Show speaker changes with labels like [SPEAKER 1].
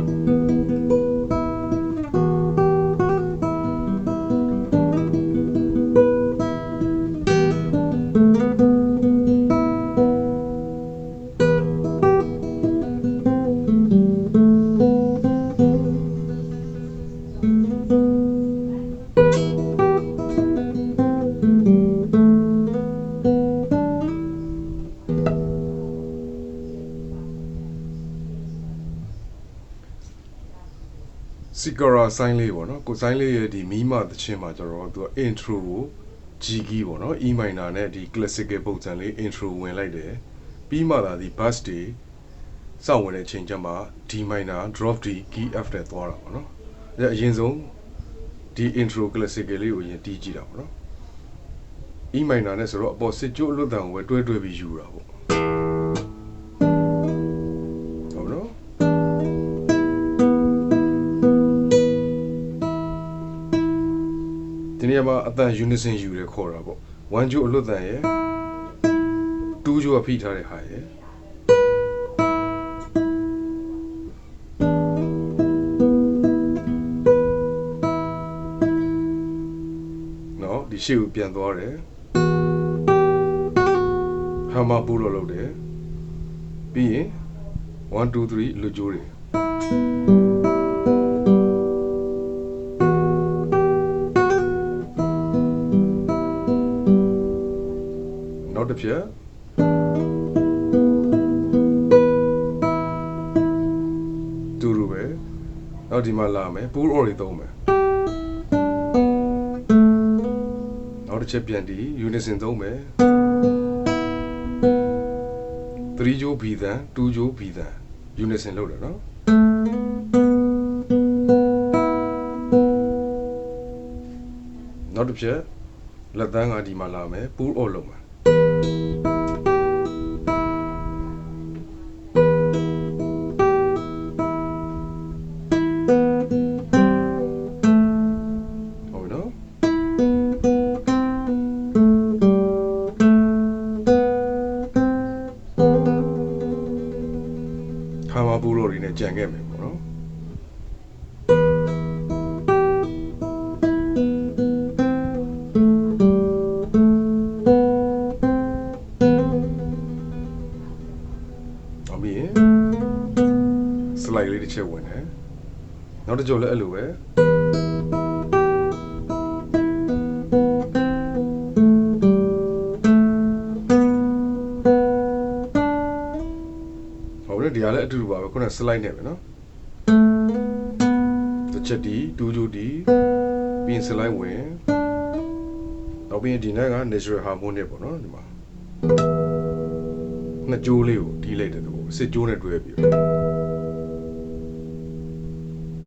[SPEAKER 1] စီကာ ရာဆိုင်းလေးပေါ့နော်ကိုဆိုင်းလေးရဲ့ဒီမီးမသချင်းမှာကျတော့သူက intro ကို G key ပေါ့နော် E minor နဲ့ဒီ classical ပုံစံလေး intro ဝင်လိုက်တယ်ပြီးမှသာဒီ bass တွေစောင့်ဝင်တဲ့ချိန်ချက်မှာ D minor drop D key F နဲ့သွားတာပေါ့နော်အဲအရင်ဆုံးဒီ intro classical လေးကိုအရင်တီးကြည့်တာပေါ့နော် E minor နဲ့ဆိုတော့အပေါ်စစ်ကြိုးအလွတ်တန်ကိုပဲတွဲတွဲပြီးယူတာပေါ့ ဒီနေရာမှာအတန် unison ယူရခေါ်တာပေါ့1ကြိုးအလွတ်တန်ရယ်2ကြိုးကဖိထားတဲ့ဟာရယ်နော်ဒီရှေ့ကိုပြန်သွားတယ်ဟာမပူလို့လုပ်တယ်ပြီးရင်1 2 3လွတ်ကြိုးတွေ နောက်တစ်ဖြတ်တူတူပဲနောက်ဒီမှာလာမယ်ပူအော်တွေသုံးမယ်နောက်တစ်ချက်ပြန်ဒီ unison သုံးမယ်3ကြိုးဘီသန်2ကြိုးဘီသန် unison လုပ်တယ်နော်နောက်တစ်ဖြတ်လက်သန်းကဒီမှာလာမယ်ပူအော်လုပ်မယ် ခါမပူလို့တွေနဲ့ကြံခဲ့မယ်ပေါ့နော်အမီစလိုက်လေးတစ်ချက်ဝင်တယ်နောက်တစ်ကြောလည်းအဲ့လိုပဲ တဲ့ဒီဟာလည်းအတူတူပါပဲခုန slide နဲ့ပဲနော်တစ်ချက်ဒီဒူးဂျူဒီပြီးရင် slide ဝင်နောက်ပြီးရင်ဒီနေ့က natural harmonic ပေါ့နော်ဒီမှာနှစ်ကြိုးလေးကိုတီးလိုက်တဲ့သဘောစစ်ကြိုးနဲ့တွဲပြီးတော့